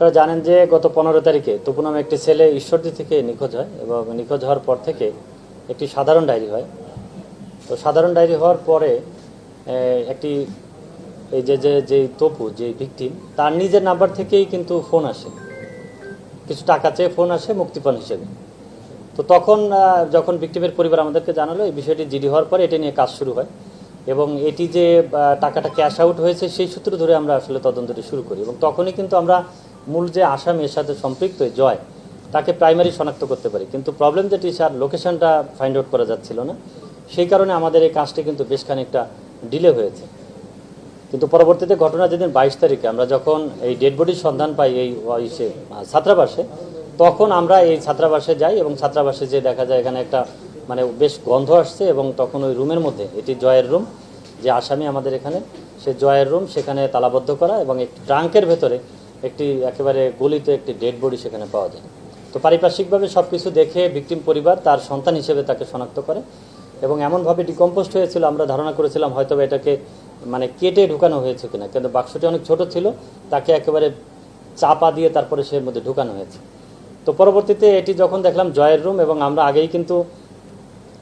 আপনারা জানেন যে গত পনেরো তারিখে তপু নামে একটি ছেলে ঈশ্বরদী থেকে নিখোঁজ হয় এবং নিখোঁজ হওয়ার পর থেকে একটি সাধারণ ডায়েরি হয়। তো সাধারণ ডায়েরি হওয়ার পরে একটি, এই যে যে যে তপু, যে ভিকটিম, তার নিজের নাম্বার থেকেই কিন্তু ফোন আসে। কিছু টাকা চেয়ে ফোন আসে মুক্তিপণ হিসেবে। তো তখন যখন ভিকটিমের পরিবার আমাদেরকে জানালো, এই বিষয়টি জিডি হওয়ার পরে এটি নিয়ে কাজ শুরু হয় এবং এটি যে টাকাটা ক্যাশ আউট হয়েছে সেই সূত্র ধরে আমরা আসলে তদন্তটি শুরু করি এবং তখনই কিন্তু আমরা মূল যে আসামি এর সাথে সম্পৃক্ত জয়, তাকে প্রাইমারি শনাক্ত করতে পারি। কিন্তু প্রবলেম যেটি স্যার লোকেশনটা ফাইন্ড আউট করা যাচ্ছিল না। সেই কারণে আমাদের এই কাজটি কিন্তু বেশ খানিকটা ডিলে হয়েছে। কিন্তু পরবর্তীতে ঘটনা যেদিন বাইশ তারিখে, আমরা যখন এই ডেড বডির সন্ধান পাই এই ইসে ছাত্রাবাসে, তখন আমরা এই ছাত্রাবাসে যাই এবং ছাত্রাবাসে যে দেখা যায় এখানে একটা মানে বেশ গন্ধ আসছে এবং তখন ওই রুমের মধ্যে, এটি জয়ের রুম, যে আসামি আমাদের এখানে, সে জয়ের রুম, সেখানে তালাবদ্ধ করা এবং একটি ট্রাঙ্কের ভেতরে একটি একেবারে গলিত একটি ডেড বডি সেখানে পাওয়া যায়। তো পারিপার্শ্বিকভাবে সব কিছু দেখে ভিকটিম পরিবার তার সন্তান হিসেবে তাকে শনাক্ত করে এবং এমনভাবে ডিকম্পোস্ট হয়েছিল, আমরা ধারণা করেছিলাম হয়তো এটাকে মানে কেটে ঢুকানো হয়েছে কিনা। কিন্তু বাক্সটি অনেক ছোট ছিল, তাকে একেবারে চাপা দিয়ে তারপরে সে মধ্যে ঢুকানো হয়েছে। তো পরবর্তীতে এটি যখন দেখলাম জয়ের রুম এবং আমরা আগেই কিন্তু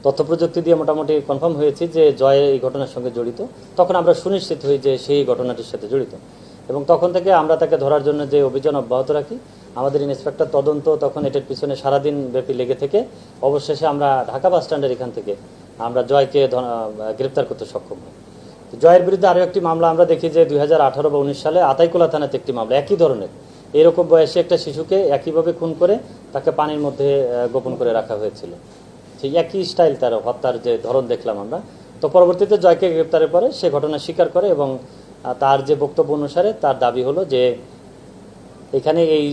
তথ্য প্রযুক্তি দিয়ে মোটামুটি কনফার্ম হয়েছি যে জয় এই ঘটনার সঙ্গে জড়িত, তখন আমরা সুনিশ্চিত হই যে সেই ঘটনাটির সাথে জড়িত। এবং তখন থেকে আমরা তাকে ধরার জন্য যে অভিযান অব্যাহত রাখি, আমাদের ইন্সপেক্টর তদন্ত তখন এটার পিছনে সারাদিন ব্যাপী লেগে থেকে, অবশেষে আমরা ঢাকা বাস স্ট্যান্ডের এখান থেকে আমরা জয়কে গ্রেপ্তার করতে সক্ষম হই। জয়ের বিরুদ্ধে আরও একটি মামলা আমরা দেখি যে দুই হাজার আঠারো বা উনিশ সালে আতাইকুলা থানাতে একটি মামলা, একই ধরনের। এরকম বয়সে একটা শিশুকে একইভাবে খুন করে তাকে পানির মধ্যে গোপন করে রাখা হয়েছিল। সেই একই স্টাইল তার হত্যার যে ধরন দেখলাম আমরা। তো পরবর্তীতে জয়কে গ্রেপ্তারের পরে সে ঘটনা স্বীকার করে এবং তার যে বক্তব্য অনুসারে তার দাবি হলো যে এখানে এই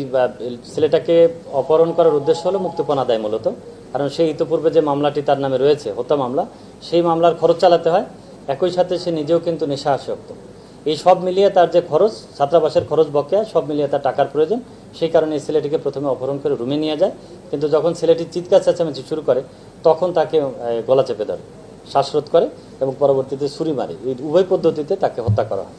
ছেলেটাকে অপহরণ করার উদ্দেশ্য হলো মুক্তিপণ আদায় মূলত। কারণ সেই ইতিপূর্বে যে মামলাটি তার নামে রয়েছে, হত্যা মামলা, সেই মামলার খরচ চালাতে হয়। একই সাথে সে নিজেও কিন্তু নেশা আসক্ত এই সব মিলিয়ে তার যে খরচ, ছাত্রাবাসের খরচ বকেয়া, সব মিলিয়ে তার টাকার প্রয়োজন। সেই কারণে এই ছেলেটিকে প্রথমে অপহরণ করে রুমে নিয়ে যায়। কিন্তু যখন ছেলেটি চিৎকার চেঁচামেচি শুরু করে, তখন তাকে গলা চেপে ধরে। শ্বাসরোধ করে এবং পরবর্তীতে ছুরি মারে। এই উভয় পদ্ধতিতে তাকে হত্যা করা হয়।